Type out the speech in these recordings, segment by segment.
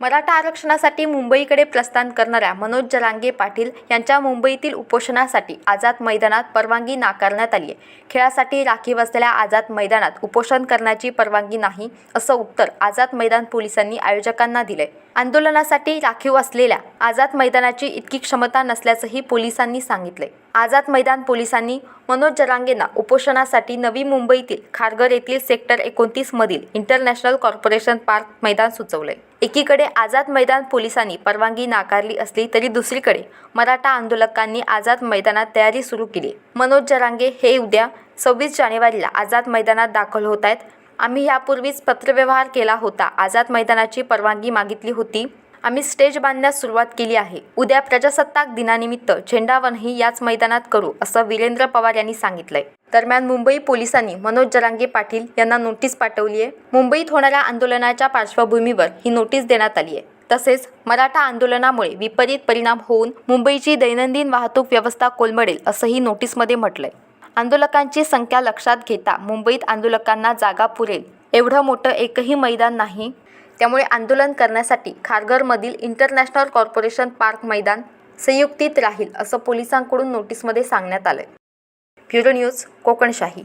मराठा आरक्षणासाठी मुंबईकडे प्रस्थान करणाऱ्या मनोज जरांगे पाटील यांच्या मुंबईतील उपोषणासाठी आझाद मैदानात परवानगी नाकारण्यात आली आहे. खेळासाठी राखीव असलेल्या आझाद मैदानात उपोषण करण्याची परवानगी नाही असं उत्तर आझाद मैदान पोलिसांनी आयोजकांना दिलंय. आंदोलनासाठी राखीव असलेल्या आझाद मैदानाची इतकी क्षमता नसल्याचंही पोलिसांनी सांगितलंय. आझाद मैदान पोलिसांनी मनोज जरांगेंना उपोषणासाठी नवी मुंबईतील खारघर येथील सेक्टर एकोणतीसमधील इंटरनॅशनल कॉर्पोरेशन पार्क मैदान सुचवलंय. एकीकडे आझाद मैदान पोलिसांनी परवानगी नाकारली असली तरी दुसरीकडे मराठा आंदोलकांनी आझाद मैदानात तयारी सुरू केली. मनोज जरांगे हे उद्या सव्वीस जानेवारीला आझाद मैदानात दाखल होत आहेत. आम्ही यापूर्वीच पत्रव्यवहार केला होता. आझाद मैदानाची परवानगी मागितली होती. आम्ही स्टेज बांधण्यास सुरुवात केली आहे. उद्या प्रजासत्ताक दिनानिमित्त झेंडावनही याच मैदानात करू असं वीरेंद्र पवार यांनी सांगितलंय. दरम्यान मुंबई पोलिसांनी मनोज जरांगे पाटील यांना नोटीस पाठवली आहे मुंबईत होणाऱ्या आंदोलनाच्या पार्श्वभूमीवर ही नोटीस देण्यात आली आहे तसेच मराठा आंदोलनामुळे विपरीत परिणाम होऊन मुंबईची दैनंदिन वाहतूक व्यवस्था कोलमडेल असंही नोटीसमध्ये म्हटलंय. आंदोलकांची संख्या लक्षात घेता मुंबईत आंदोलकांना जागा पुरेल. एवढं मोठं एकही मैदान नाही. त्यामुळे आंदोलन करण्यासाठी खारघरमधील इंटरनॅशनल कॉर्पोरेशन पार्क मैदान संयुक्तीत राहील असं पोलिसांकडून नोटीसमध्ये सांगण्यात आलंय. Bureau news Kokanshahi.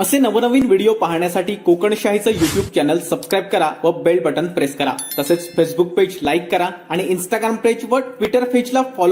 असे नवनवीन व्हिडिओ पाहण्यासाठी कोकणशाहीचं युट्यूब चॅनल सबस्क्राईब करा व बेल बटन प्रेस करा. तसेच फेसबुक पेज लाईक करा आणि इंस्टाग्राम पेज व ट्विटर पेजला फॉलो